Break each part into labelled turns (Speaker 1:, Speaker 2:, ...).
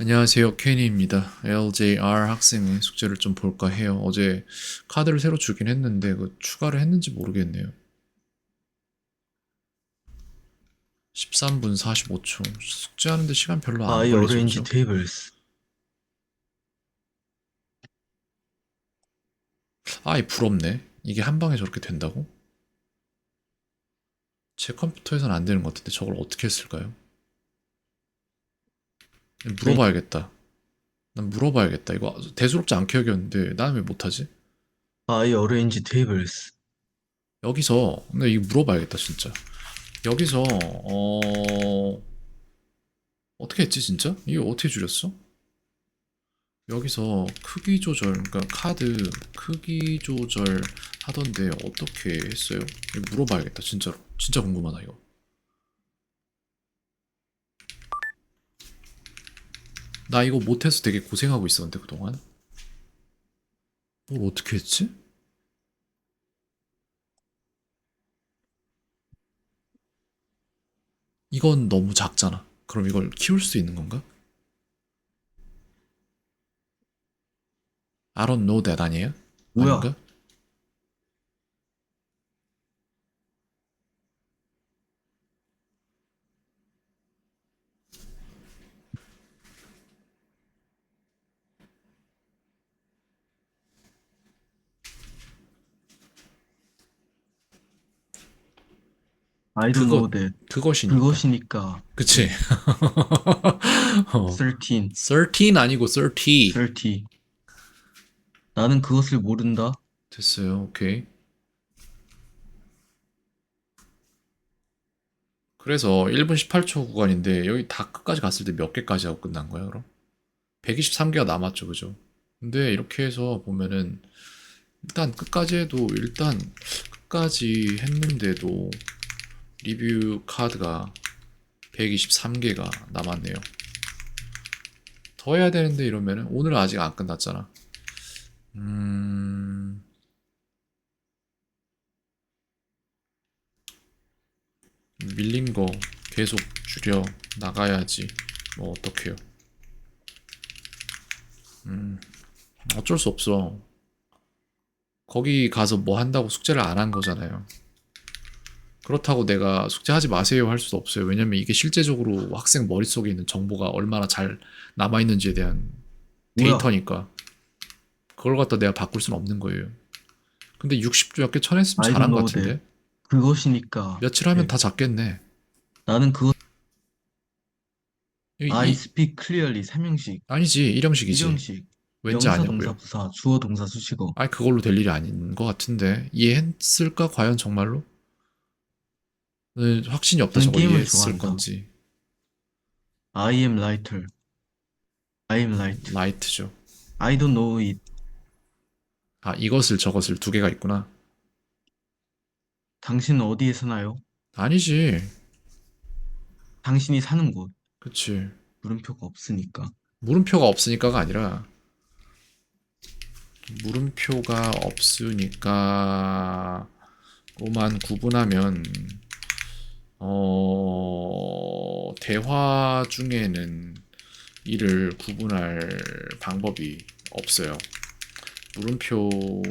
Speaker 1: 안녕하세요. 케니입니다. LJR 학생의 숙제를 좀 볼까 해요. 어제 카드를 새로 주긴 했는데 그 추가를 했는지 모르겠네요. 13분 45초. 숙제하는데 시간 별로 안 걸리죠. 그죠?
Speaker 2: tables.
Speaker 1: 아이 부럽네. 이게 한 방에 저렇게 된다고? 제 컴퓨터에선 안 되는 것 같은데 저걸 어떻게 했을까요? 물어봐야겠다. 난 물어봐야겠다. 이거 대수롭지 않게 여겼는데 나는 왜 못하지?
Speaker 2: I arrange tables.
Speaker 1: 여기서 근데 이거 물어봐야겠다 진짜 여기서 어 어떻게 했지 진짜? 이거 어떻게 줄였어? 여기서 크기 조절 그러니까 카드 크기 조절 하던데 어떻게 했어요? 이거 물어봐야겠다 진짜로 진짜 궁금하다 이거 나 이거 못해서 되게 고생하고 있었는데 그동안 뭘 어떻게 했지? 이건 너무 작잖아. 그럼 이걸 키울 수 있는 건가? I don't know that 아니에요?
Speaker 2: 뭐야?
Speaker 1: 아닌가?
Speaker 2: I don't
Speaker 1: 그거-
Speaker 2: know that.
Speaker 1: 그것이니까.
Speaker 2: 그것이니까
Speaker 1: 그치? 어.
Speaker 2: 13,
Speaker 1: 13 아니고 30.
Speaker 2: 30. 나는 그것을 모른다.
Speaker 1: 됐어요. 오케이. 그래서 1분 18초 구간인데 여기 다 끝까지 갔을 때 몇 개까지 하고 끝난 거야, 그럼? 123개가 남았죠, 그죠? 근데 이렇게 해서 보면은 일단 끝까지 해도 일단 끝까지 했는데도 리뷰 카드가 123개가 남았네요. 더 해야 되는데 이러면은 오늘 아직 안 끝났잖아. 음... 밀린 거 계속 줄여 나가야지. 뭐 어떡해요. 음, 어쩔 수 없어. 거기 가서 뭐 한다고 숙제를 안 한 거잖아요. 그렇다고 내가 숙제하지 마세요 할 수도 없어요. 왜냐면 이게 실제적으로 학생 머릿속에 있는 정보가 얼마나 잘 남아있는지에 대한
Speaker 2: 뭐야?
Speaker 1: 데이터니까. 그걸 갖다 내가 바꿀 수는 없는 거예요. 근데 60조 몇개 쳐냈으면
Speaker 2: I
Speaker 1: 잘한 것
Speaker 2: know
Speaker 1: 같은데.
Speaker 2: 그것이니까
Speaker 1: 며칠 하면
Speaker 2: 네.
Speaker 1: 다 잡겠네.
Speaker 2: 나는
Speaker 1: 이,
Speaker 2: I
Speaker 1: 이-
Speaker 2: speak clearly 삼형식,
Speaker 1: 아니지 일형식이지.
Speaker 2: 일형식,
Speaker 1: 왠지
Speaker 2: 명사,
Speaker 1: 아니고요.
Speaker 2: 동사, 부사, 주어, 동사, 수식어.
Speaker 1: 아니 그걸로 될 일이 아닌 것 같은데 이해했을까 과연 정말로? 네, 확신이 없다 저거
Speaker 2: 게임을
Speaker 1: 이해했을
Speaker 2: 좋아한다.
Speaker 1: 건지
Speaker 2: I am lighter. I am light.
Speaker 1: 라이트죠.
Speaker 2: I don't know it.
Speaker 1: 아 이것을 저것을 두 개가 있구나.
Speaker 2: 당신은 어디에 사나요?
Speaker 1: 아니지.
Speaker 2: 당신이 사는 곳.
Speaker 1: 그치.
Speaker 2: 물음표가 없으니까.
Speaker 1: 물음표가 없으니까가 아니라 물음표가 없으니까 로만 구분하면 어 대화 중에는 이를 구분할 방법이 없어요. 물음표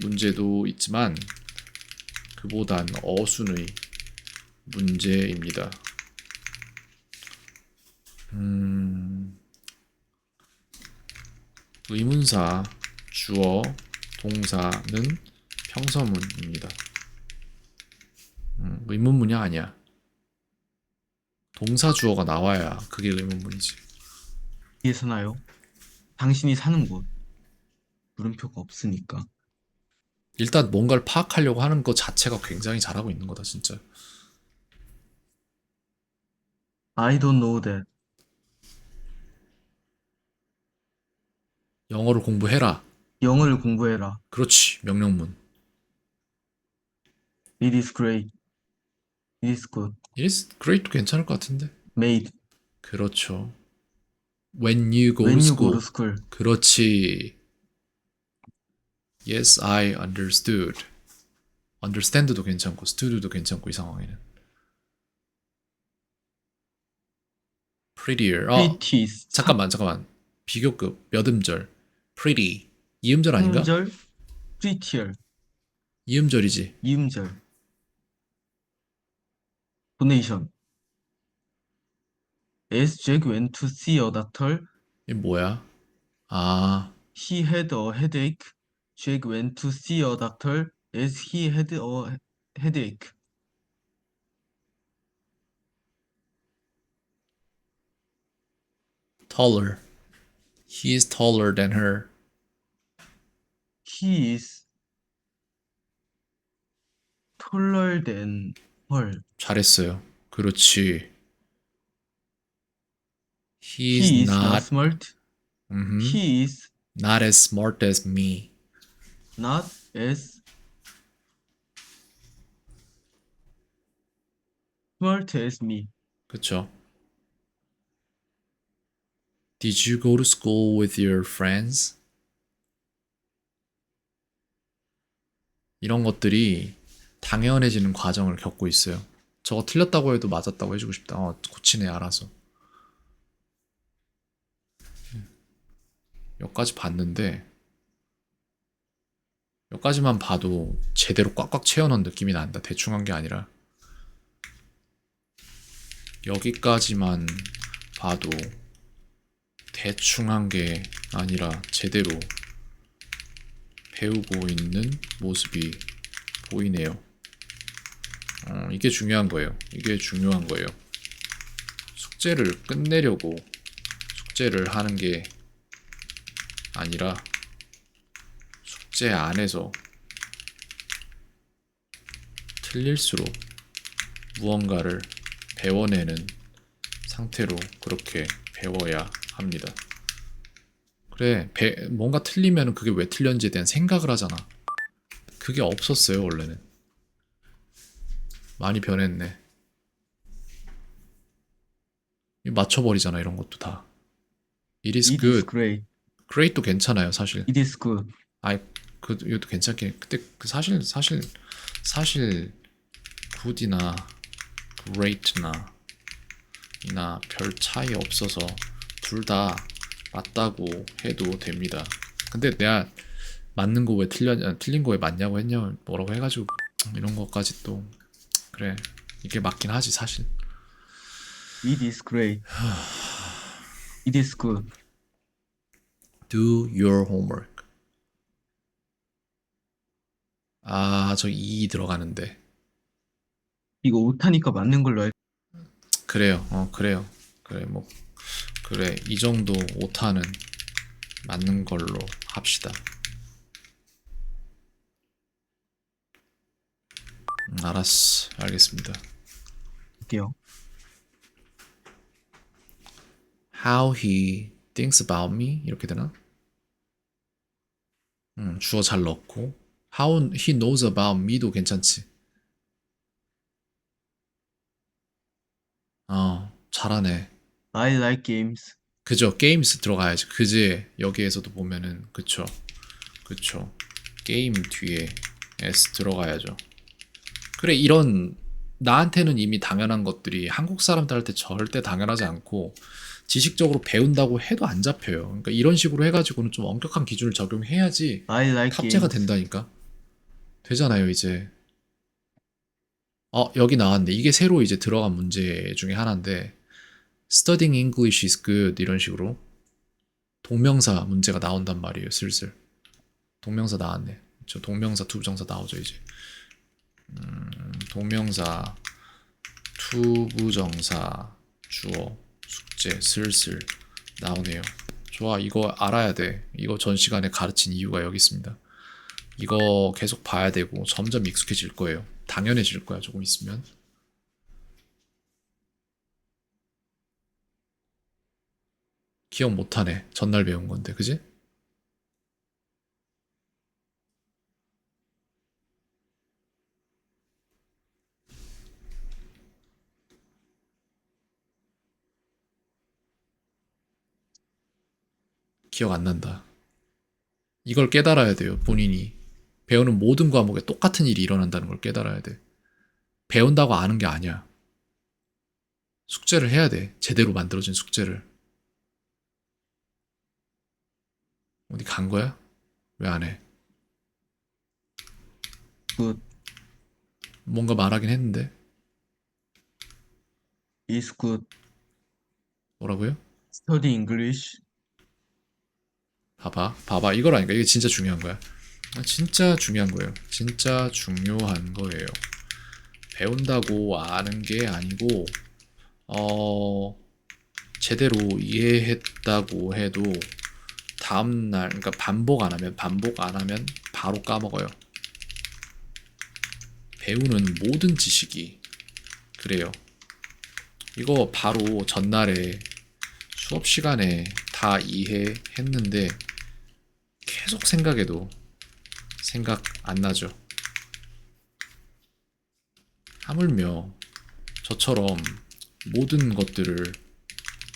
Speaker 1: 문제도 있지만 그보단 어순의 문제입니다. 음, 의문사, 주어, 동사는 평서문입니다. 음, 의문문이 아니야. 동사 주어가 나와야 그게 의문문이지.
Speaker 2: 사나요? 당신이 사는 곳. 물음표가 없으니까.
Speaker 1: 일단 뭔가를 파악하려고 하는 것 자체가 굉장히 잘하고 있는 거다, 진짜.
Speaker 2: I don't know that.
Speaker 1: 영어를 공부해라.
Speaker 2: 영어를 공부해라.
Speaker 1: 그렇지, 명령문.
Speaker 2: It is great. It is good.
Speaker 1: Is great도 괜찮을 것 같은데.
Speaker 2: Made.
Speaker 1: 그렇죠. When you go
Speaker 2: When
Speaker 1: to
Speaker 2: you go
Speaker 1: school.
Speaker 2: to school.
Speaker 1: 그렇지. Yes, I understood. understand도 괜찮고, stud도 괜찮고, 이 상황에는. prettier. 어,
Speaker 2: pretty.
Speaker 1: 잠깐만, 잠깐만. 비교급 몇 음절? pretty. 이음절 아닌가?
Speaker 2: 음절 prettier.
Speaker 1: 이음절이지.
Speaker 2: 이음절. donation. As Jack went to see a doctor,
Speaker 1: 이게 뭐야? 아,
Speaker 2: he had a headache. Jack went to see a doctor as he had a headache.
Speaker 1: taller. He is taller than her.
Speaker 2: He is taller than her.
Speaker 1: 잘했어요. 그렇지. He is
Speaker 2: He is not
Speaker 1: not,
Speaker 2: smart.
Speaker 1: mhm,
Speaker 2: He is
Speaker 1: not as smart as me.
Speaker 2: not as smart as me.
Speaker 1: 그쵸? Did you go to school with your friends? 이런 것들이 당연해지는 과정을 겪고 있어요. 저거 틀렸다고 해도 맞았다고 해주고 싶다. 어, 고치네, 알아서. 여기까지 봤는데, 여기까지만 봐도 제대로 꽉꽉 채워놓은 느낌이 난다. 대충 한 게 아니라. 여기까지만 봐도 대충 한 게 아니라 제대로 배우고 있는 모습이 보이네요. 어, 이게 중요한 거예요. 이게 중요한 거예요. 숙제를 끝내려고 숙제를 하는 게 아니라 숙제 안에서 틀릴수록 무언가를 배워내는 상태로 그렇게 배워야 합니다. 그래, 배- 뭔가 틀리면 그게 왜 틀렸는지에 대한 생각을 하잖아. 그게 없었어요, 원래는. 많이 변했네. 이 맞춰버리잖아, 이런 것도 다. It is
Speaker 2: It is
Speaker 1: good.
Speaker 2: great.
Speaker 1: Great도 괜찮아요, 사실.
Speaker 2: It is good.
Speaker 1: 아이, 그, 이것도 괜찮긴. 그때 그 사실, 사실, 사실, good이나 great나 이나 별 차이 없어서 둘 다 맞다고 해도 됩니다. 근데 내가 맞는 거 왜 틀렸냐, 틀린 거 왜 맞냐고 했냐, 뭐라고 해가지고 이런 것까지 또 그래 이게 맞긴 하지 사실.
Speaker 2: It is great. It is good.
Speaker 1: Do your homework. 아, 저 E 들어가는데.
Speaker 2: 이거 오타니까 맞는 걸로 알.
Speaker 1: 그래요. 어, 그래요. 그래, 뭐, 그래. 이 정도 오타는 맞는 걸로 합시다. 알았어. 알겠습니다.
Speaker 2: 할게요.
Speaker 1: How he thinks about me? 이렇게 되나? 음, 주어 잘 넣고. How he knows about me도 괜찮지. 어, 잘하네.
Speaker 2: I like games.
Speaker 1: 그죠. 게임스 들어가야지. 그지. 여기에서도 보면은 그쵸. 그쵸. 게임 뒤에 S 들어가야죠. 그래 이런 나한테는 이미 당연한 것들이 한국 사람들한테 절대 당연하지 않고 지식적으로 배운다고 해도 안 잡혀요. 그러니까 이런 식으로 해가지고는 좀 엄격한 기준을 적용해야지
Speaker 2: like
Speaker 1: 탑재가. 된다니까. 되잖아요, 이제. 어, 여기 나왔네. 이게 새로 이제 들어간 문제 중에 하나인데, studying English is good 이런 식으로 동명사 문제가 나온단 말이에요, 슬슬. 동명사 나왔네. 저 동명사, 투부정사 나오죠, 이제. 음, 동명사, 투부정사, 주어, 숙제, 슬슬 나오네요. 좋아, 이거 알아야 돼. 이거 전 시간에 가르친 이유가 여기 있습니다. 이거 계속 봐야 되고 점점 익숙해질 거예요. 당연해질 거야, 조금 있으면. 기억 못하네. 전날 배운 건데, 그지? 기억 안 난다. 이걸 깨달아야 돼요, 본인이. 배우는 모든 과목에 똑같은 일이 일어난다는 걸 깨달아야 돼. 배운다고 아는 게 아니야. 숙제를 해야 돼. 제대로 만들어진 숙제를. 어디 간 거야? 왜 안 해?
Speaker 2: good,
Speaker 1: 뭔가 말하긴 했는데.
Speaker 2: is good,
Speaker 1: 뭐라고요?
Speaker 2: study English,
Speaker 1: 봐봐. 봐봐. 이거라니까. 이게 진짜 중요한 거야. 아, 진짜 중요한 거예요. 진짜 중요한 거예요. 배운다고 아는 게 아니고, 어, 제대로 이해했다고 해도, 다음날, 그러니까 반복 안 하면, 반복 안 하면 바로 까먹어요. 배우는 모든 지식이 그래요. 이거 바로 전날에 수업 시간에 다 이해했는데 계속 생각해도 생각 안 나죠. 하물며 저처럼 모든 것들을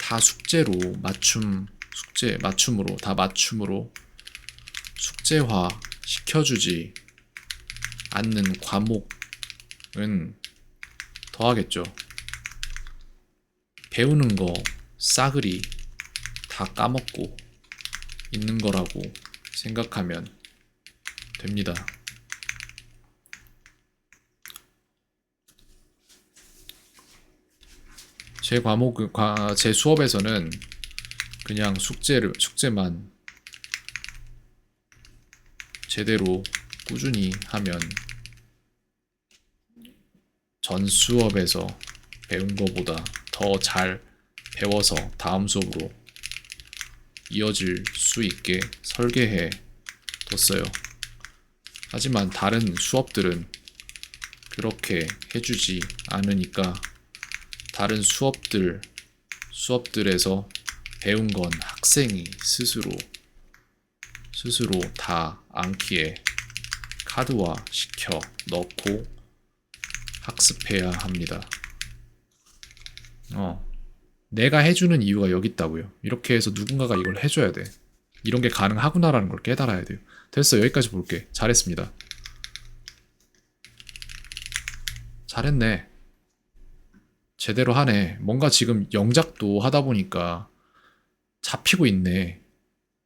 Speaker 1: 다 숙제로 맞춤 숙제 맞춤으로 다 맞춤으로 숙제화 시켜주지 않는 과목은 더하겠죠. 배우는 거 싸그리 다 까먹고 있는 거라고 생각하면 됩니다. 제 과목, 과- 제 수업에서는 그냥 숙제를, 숙제만 제대로 꾸준히 하면 전 수업에서 배운 거보다 더 잘 배워서 다음 수업으로 이어질 수 있게 설계해 뒀어요. 하지만 다른 수업들은 그렇게 해주지 않으니까 다른 수업들, 수업들에서 배운 건 학생이 스스로, 스스로 다 암기에 카드화 시켜 넣고 학습해야 합니다. 어. 내가 해주는 이유가 여기 있다고요. 이렇게 해서 누군가가 이걸 해줘야 돼. 이런 게 가능하구나라는 걸 깨달아야 돼요. 됐어. 여기까지 볼게. 잘했습니다. 잘했네. 제대로 하네. 뭔가 지금 영작도 하다 보니까 잡히고 있네.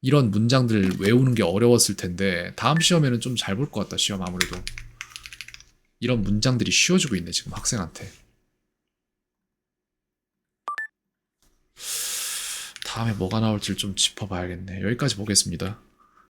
Speaker 1: 이런 문장들 외우는 게 어려웠을 텐데 다음 시험에는 좀 잘 볼 것 같다. 시험 아무래도. 이런 문장들이 쉬워지고 있네. 지금 학생한테. 다음에 뭐가 나올지 좀 짚어봐야겠네. 여기까지 보겠습니다.